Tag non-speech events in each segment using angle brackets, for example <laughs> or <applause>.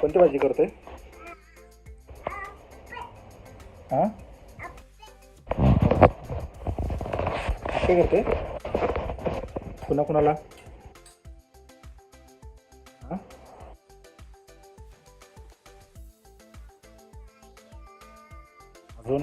कोणती भाजी करतोय? हा? काय करते कुणा कुणाला? हा? अजून?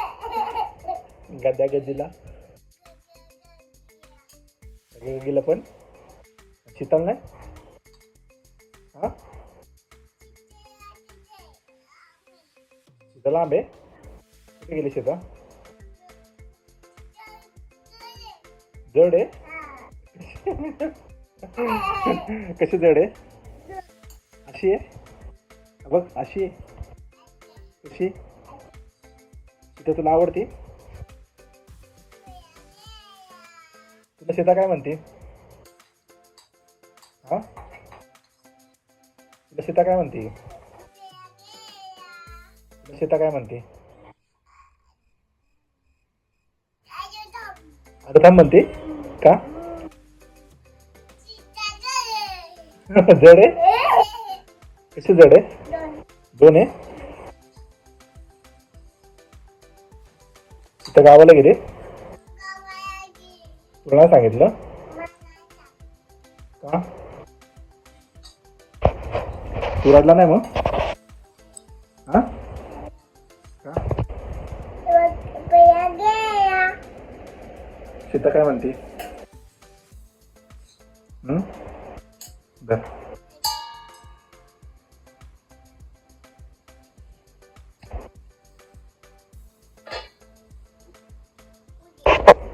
<laughs> गद्या गद्दीला. गेलं पण. शीतल नाही? हा? शीतल आंबे. कुठे गेली शीतल जड आहे? <laughs> कशी जड आहे? अशी आहे? बघ अशी आहे. कशी? तिथं तुला आवडते. सीता काय म्हणते? हा? सीता काय म्हणते? सीता काय म्हणते? आता थांब म्हणते. का? जड? आहे कशी जड? आहे दोन आहे. तिथं गावाला गेले. तुला सांगितलं? का? तू रडला नाही मग? हा? का? सीता काय म्हणते? बर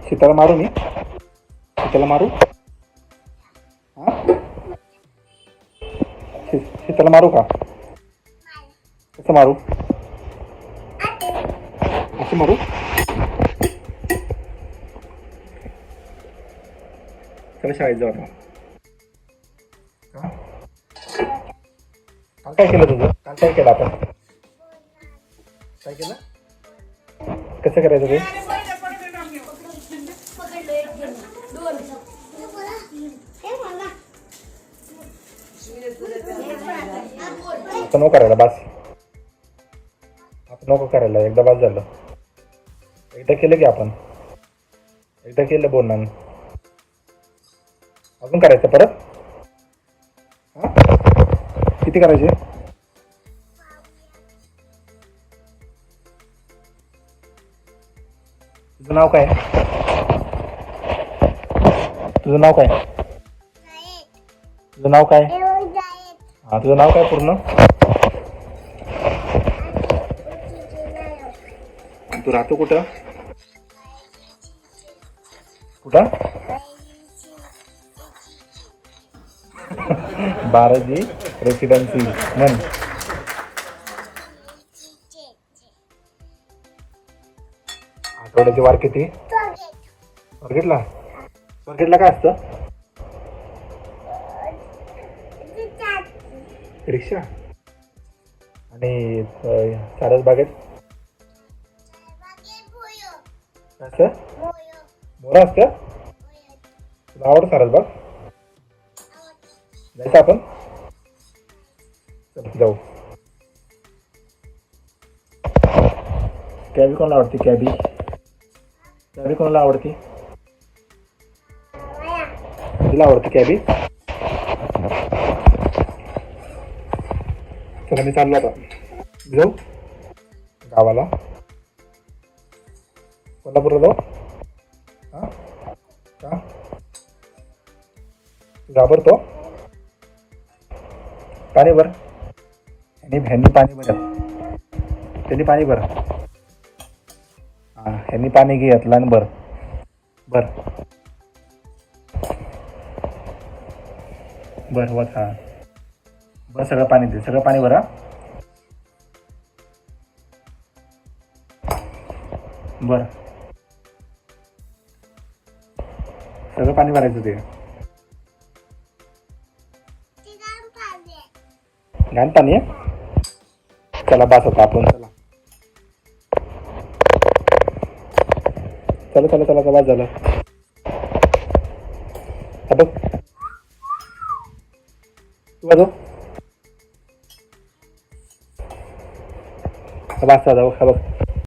सीताला मारू मी. शीतला मारू. शीतला मारू का? कसं मारू. कसं मारू. चला शाळेत जाऊ आता. काल काय केलं तुझं? काल काय केलं आपण? काय केलं? कसं करायचं ते? आता नको करायला बस. आपण नको करायला एकदा बस झालं. एकदा केलं की आपण. एकदा केलं बोलणार अजून करायचं परत? हा? किती करायचे? तुझं नाव काय? तुझं नाव काय? तुझं नाव काय? हा तुझं नाव काय पूर्ण? तू राहतो कुठं? कुठं? <laughs> बाराजी रेसिडेन्सी म्हण. आठवड्याची वार किती? स्वर्गेटला मार्केटला काय असतं? रिक्षा. आणि सारस बागेत? असं? असतं मोरा असतं? तुला आवडतं सारस बाग? जायचं आपण? जाऊ. कॅबी कोणाला आवडते कॅबी? कॅबी कोणाला आवडते? तुला आवडते कॅबी? चला मी चाललो आता. जाऊ. गावाला. कोल्हापूरला जाऊ. हां? का? घाबरतो. पाणी भर. आणि ह्यांनी पाणी भर. त्यांनी पाणी भर. हां ह्यांनी पाणी घेतलं आणि बर बरं बर वर हां. बरं सगळं पाणी दे सगळं पाणी भरा. बर. सगळं पाणी भरायचं ते. घाण पाणी आहे? चला बस होता आपण. चला. चला चला चला चला झालं. बघ. तू वाजव हा बस जाऊ हा बघ